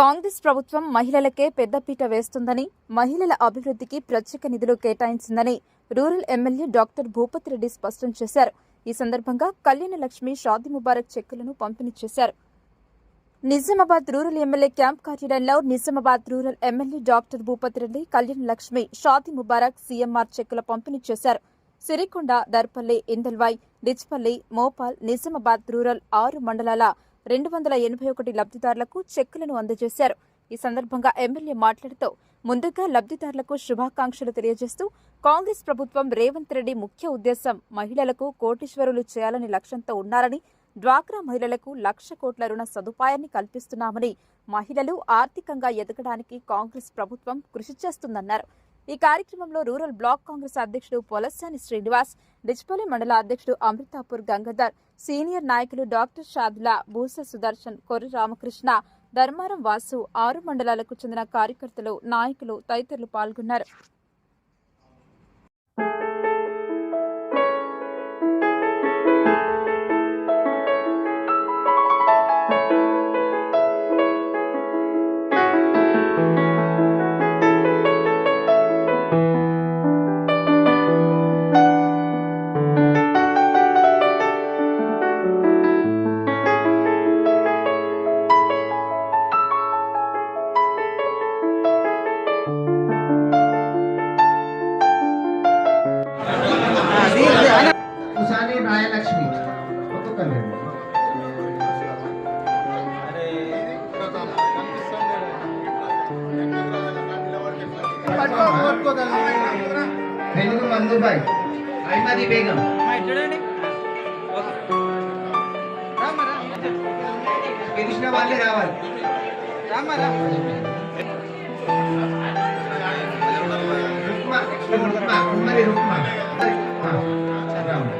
కాంగ్రెస్ ప్రభుత్వం మహిళలకే పెద్దపీట వేస్తుందని మహిళల అభివృద్ధికి ప్రత్యేక నిధులు కేటాయించిందని rural MLA doctor Bhupathi Reddy స్పష్టం చేశారు. ఈ సందర్భంగా కళ్యాణ లక్ష్మి షాది ముబారక్ చెక్కులను పంపిణీ చేశారు. నిజామాబాద్ రూరల్ ఎమ్మెల్యే క్యాంప్ కార్యాలయంలో Nizamabad rural MLA doctor Bhupathi Reddy Kalyana Lakshmi Shaadi Mubarak CMR చెక్కుల పంపిణీ చేశారు. సిరికొండ దర్పల్లి ఇందల్వాయ్ డిచ్పల్లి మోపాల్ నిజామాబాద్ రూరల్ ఆరు మండలాల రెండు వందల ఎనభై ఒకటి లబ్ధిదారులకు చెక్కులను అందజేశారు. ఈ సందర్భంగా ఎమ్మెల్యే మాట్లాడుతూ ముందుగా లబ్ధిదారులకు శుభాకాంక్షలు తెలియజేస్తూ కాంగ్రెస్ ప్రభుత్వం రేవంత్ రెడ్డి ముఖ్య ఉద్దేశం మహిళలకు కోటీశ్వరులు చేయాలని లక్ష్యంతో ఉన్నారని డ్వాక్రా మహిళలకు లక్ష కోట్ల రుణ సదుపాయాన్ని కల్పిస్తున్నామని మహిళలు ఆర్థికంగా ఎదగడానికి కాంగ్రెస్ ప్రభుత్వం కృషి చేస్తుందన్నారు. ఈ కార్యక్రమంలో రూరల్ బ్లాక్ కాంగ్రెస్ అధ్యక్షుడు పొలస్సాని శ్రీనివాస్ డిచ్పల్లి మండల అధ్యక్షుడు అమృతాపూర్ గంగాధర్ సీనియర్ నాయకులు డాక్టర్ షాదుల బూస సుదర్శన్ కొర్రి రామకృష్ణ ధర్మారం వాసు ఆరు మండలాలకు చెందిన కార్యకర్తలు నాయకులు తదితరులు పాల్గొన్నారు. తెలుగు మందుబాయ్ అహ్మది బేగం గెలిచిన వాళ్ళే రావాలి రుక్మా రుక్మా కుమ్మరి రుక్మా ఆ, రాము.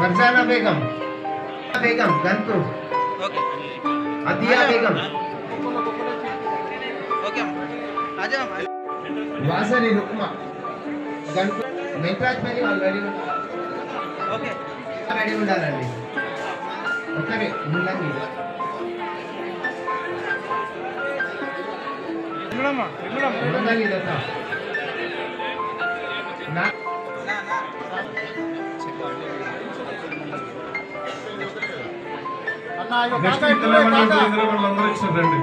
పద్మ గుడాల అప్ప ఫర్జానా బేగం బేగం గంతు అదియా బేగం వాసని రుక్మా గంతు వెంకరాజ్ పల్లి వాళ్ళు రెడీ రెడీ ఉండాలండి ఒక్కరే ముల్లంగి ముల్లంగి దత్త నెక్స్ట్ మండలం ఇతర మండలం ఇచ్చారండి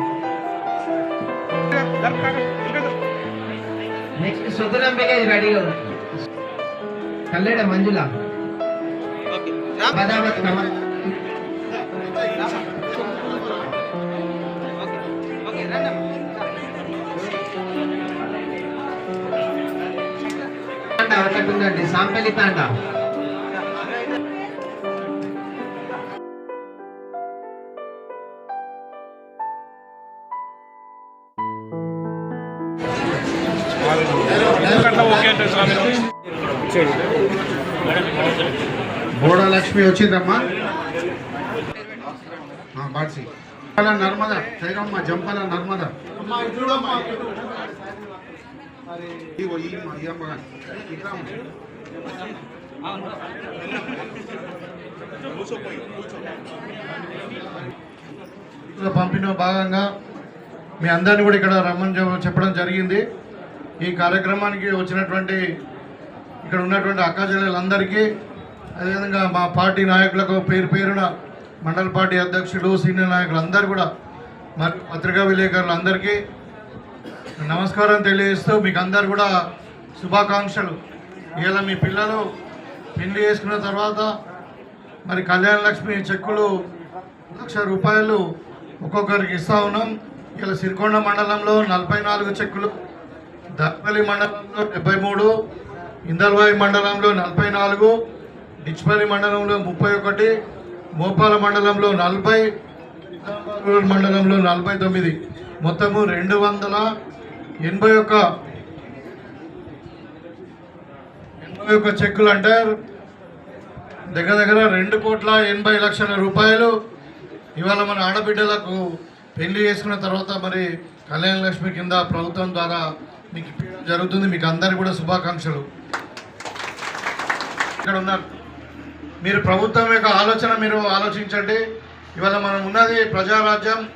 నెక్స్ట్ సుతులం బేగ రెడీగా ఉంది కల్లెడ మంజుల. కమల్ ఉందండి. సాంపల్లి తాండా బోడా లక్ష్మి వచ్చిందమ్మా. ఆ, బాడ్సి. నర్మద సైరమ్మ జంపల నర్మద. ఇగో భాగంగా మీ అందరిని కూడా ఇక్కడ రమ్మని చెప్పడం జరిగింది. ఈ కార్యక్రమానికి వచ్చినటువంటి ఇక్కడ ఉన్నటువంటి అక్క అదేవిధంగా మా పార్టీ నాయకులకు పేరు పేరున మండల పార్టీ అధ్యక్షులు సీనియర్ నాయకులు అందరూ కూడా మరి పత్రికా విలేకరులు అందరికీ నమస్కారం తెలియజేస్తూ మీకు అందరు కూడా శుభాకాంక్షలు. ఇలా మీ పిల్లలు పెళ్ళి చేసుకున్న తర్వాత మరి కళ్యాణ లక్ష్మి చెక్కులు లక్ష రూపాయలు ఒక్కొక్కరికి ఇస్తా ఉన్నాం. ఇలా సిరికొండ మండలంలో నలభై నాలుగు చెక్కులు దర్పల్లి మండలంలో డెబ్బై మూడు ఇందల్వాయి మండలంలో నలభై నాలుగు డిచ్పల్లి మండలంలో ముప్పై ఒకటి మోపాల మండలంలో నలభై మండలంలో నలభై తొమ్మిది. మొత్తము రెండు వందల ఎనభై ఒక్క ఎనభై ఒక్క చెక్కులు అంటే దగ్గర దగ్గర రెండు కోట్ల ఎనభై లక్షల రూపాయలు ఇవాళ మన ఆడబిడ్డలకు పెళ్ళి చేసుకున్న తర్వాత మరి కళ్యాణ లక్ష్మి కింద ప్రభుత్వం ద్వారా మీకు ఇప్పించడం జరుగుతుంది. మీకు అందరికీ కూడా శుభాకాంక్షలు. ఇక్కడ ఉన్నారు. మీరు ప్రభుత్వం యొక్క ఆలోచన మీరు ఆలోచించండి. ఇవాళ మనం ఉన్నది ప్రజారాజ్యం.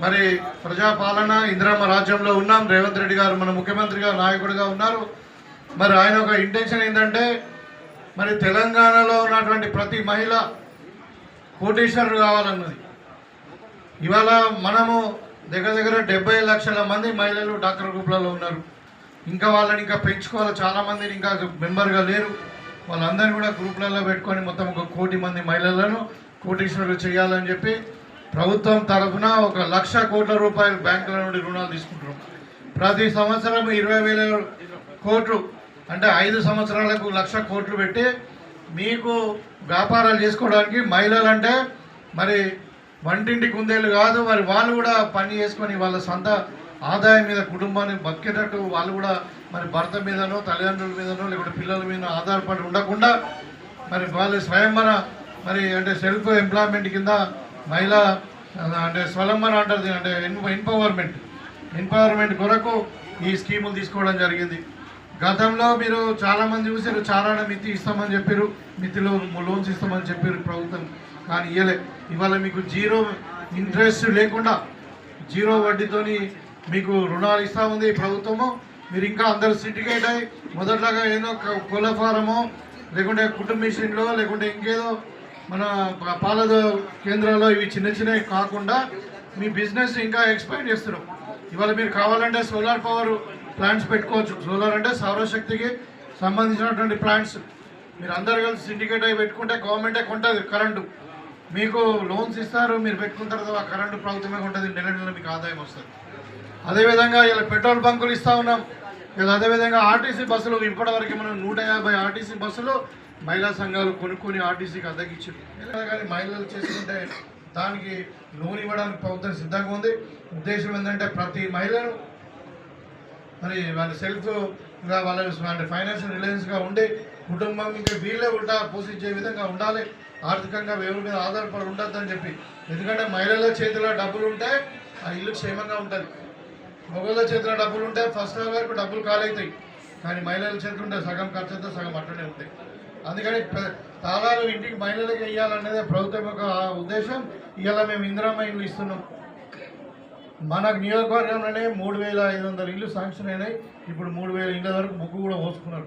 మరి ప్రజాపాలన ఇందిరామ రాజ్యంలో ఉన్నాం. రేవంత్ రెడ్డి గారు మన ముఖ్యమంత్రిగా నాయకుడిగా ఉన్నారు. మరి ఆయన ఒక ఇంటెన్షన్ ఏంటంటే మరి తెలంగాణలో ఉన్నటువంటి ప్రతి మహిళ కోటేశ్వరుడు కావాలన్నది. ఇవాళ మనము దగ్గర దగ్గర డెబ్బై లక్షల మంది మహిళలు డాక్టర్ గ్రూప్లలో ఉన్నారు. ఇంకా వాళ్ళని ఇంకా పెంచుకోవాలి. చాలా మందిని ఇంకా మెంబర్గా లేరు. వాళ్ళందరినీ కూడా గ్రూప్లలో పెట్టుకొని మొత్తం ఒక కోటి మంది మహిళలను కోటీశ్వరులు చేయాలని చెప్పి ప్రభుత్వం తరఫున ఒక లక్ష కోట్ల రూపాయలు బ్యాంకుల నుండి రుణాలు తీసుకుంటున్నాం. ప్రతి సంవత్సరం ఇరవై వేల కోట్లు అంటే ఐదు సంవత్సరాలకు లక్ష కోట్లు పెట్టి మీకు వ్యాపారాలు చేసుకోవడానికి మహిళలు అంటే మరి వంటింటి కుందేలు కాదు మరి వాళ్ళు కూడా పని చేసుకొని వాళ్ళ సొంత ఆదాయం మీద కుటుంబాన్ని బతికేటట్టు వాళ్ళు కూడా మరి భర్త మీదనో తల్లిదండ్రుల మీదనో లేకుంటే పిల్లల మీద ఆధారపడి ఉండకుండా మరి వాళ్ళు స్వయంవర మరి అంటే సెల్ఫ్ ఎంప్లాయ్మెంట్ కింద మహిళ అంటే స్వలంబన అంటారు అంటే ఎంపవర్మెంట్ ఎంపవర్మెంట్ కొరకు ఈ స్కీములు తీసుకోవడం జరిగింది. గతంలో మీరు చాలా మంది చూసారు చాలా మితి ఇస్తామని చెప్పారు మితిలో లోన్స్ ఇస్తామని చెప్పారు ప్రభుత్వం కానీ ఇవ్వలే ఇవాళ మీకు జీరో ఇంట్రెస్ట్ లేకుండా జీరో వడ్డీతోని మీకు రుణాలు ఇస్తా ఉంది ప్రభుత్వము. మీరు ఇంకా అందరు సిండికేట్ అయ్యి మొదట్లాగా ఏదో కోళ్ళ ఫారమో లేకుంటే కుటుంబ మిషన్లో లేకుంటే ఇంకేదో మన పాల కేంద్రాల్లో ఇవి చిన్న చిన్నవి కాకుండా మీ బిజినెస్ ఇంకా ఎక్స్పాండ్ చేస్తున్నాం ఇవాళ మీరు కావాలంటే సోలార్ పవర్ ప్లాంట్స్ పెట్టుకోవచ్చు. సోలార్ అంటే సౌరశక్తికి సంబంధించినటువంటి ప్లాంట్స్. మీరు అందరు కలిసి సిండికేట్ అయి పెట్టుకుంటే గవర్నమెంటే కొంటుంది కరెంటు. మీకు లోన్స్ ఇస్తారు మీరు పెట్టుకున్న తర్వాత ఆ కరెంటు ప్రభుత్వమే ఉంటుంది నెల నెల మీకు ఆదాయం వస్తుంది. అదేవిధంగా ఇలా పెట్రోల్ బంకులు ఇస్తూ ఉన్నాం. ఇలా అదేవిధంగా ఆర్టీసీ బస్సులు ఇప్పటివరకు మనం నూట యాభై ఆర్టీసీ బస్సులు మహిళా సంఘాలు కొనుక్కొని ఆర్టీసీకి అద్దెకిచ్చారు కానీ మహిళలు చేసుకుంటే దానికి లోన్ ఇవ్వడానికి ప్రభుత్వం సిద్ధంగా ఉంది. ఉద్దేశం ఏంటంటే ప్రతి మహిళను మరి వాళ్ళ సెల్ఫ్గా వాళ్ళ వాళ్ళ ఫైనాన్షియల్ రిలయన్స్గా ఉండి కుటుంబం ఇంకా వీళ్ళే ఉంటా పోషించే విధంగా ఉండాలి. ఆర్థికంగా ఎవరి మీద ఆధారపడి ఉండొద్దని చెప్పి. ఎందుకంటే మహిళల చేతిలో డబ్బులు ఉంటే ఆ ఇల్లు క్షేమంగా ఉంటుంది. మగవాళ్ళ చేతిలో డబ్బులు ఉంటే ఫస్ట్ వరకు డబ్బులు కాలవుతాయి కానీ మహిళల చేతులు ఉంటే సగం ఖర్చుతో సగం అట్లనే ఉంటాయి. అందుకని తాళాలు ఇంటికి మహిళలకు ఇవ్వాలనేదే ప్రభుత్వం యొక్క ఉద్దేశం. ఇవాళ మేము ఇందిరామ్మ ఇల్లు ఇస్తున్నాం. మనకు నియోజకవర్గంలోనే మూడు వేల ఐదు వందల ఇల్లు శాంక్షన్ అయినాయి. ఇప్పుడు మూడు వేల ఇళ్ళ వరకు ముగ్గు కూడా పోసుకున్నారు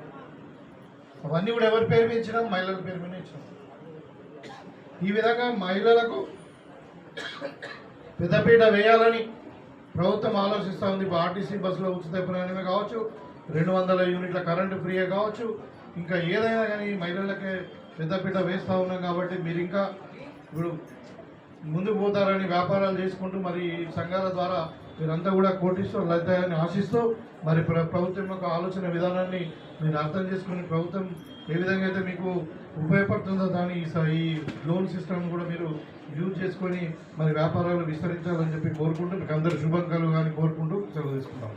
అవన్నీ కూడా ఎవరి పేరు మీద ఇచ్చినాం? మహిళల పేరు మీద ఇచ్చినాం. ఈ విధంగా మహిళలకు పెద్దపీట వేయాలని ప్రభుత్వం ఆలోచిస్తూ ఉంది. ఇప్పుడు ఆర్టీసీ బస్సులో ఉచిత ప్రయాణమే కావచ్చు రెండు వందల యూనిట్ల కరెంటు ఫ్రీయే కావచ్చు. ఇంకా ఏదైనా కానీ మహిళలకే పెద్దపీట వేస్తూ ఉన్నాం కాబట్టి మీరు ఇంకా ఇప్పుడు ముందుకు పోతారని వ్యాపారాలు చేసుకుంటూ మరి ఈ సంఘాల ద్వారా మీరంతా కూడా కోటీశ్వరులు అవుతాయని ఆశిస్తూ మరి ప్ర- ప్రభుత్వం యొక్క ఆలోచన విధానాన్ని మీరు అర్థం చేసుకుని ప్రభుత్వం ఏ విధంగా అయితే మీకు ఉపయోగపడుతుందో దాని ఈ స- ఈ లోన్ సిస్టమ్ కూడా మీరు యూజ్ చేసుకొని మరి వ్యాపారాలు విస్తరించాలని చెప్పి కోరుకుంటూ మీకు అందరు శుభంకాలు కానీ కోరుకుంటూ సెలవు తీసుకుంటాం.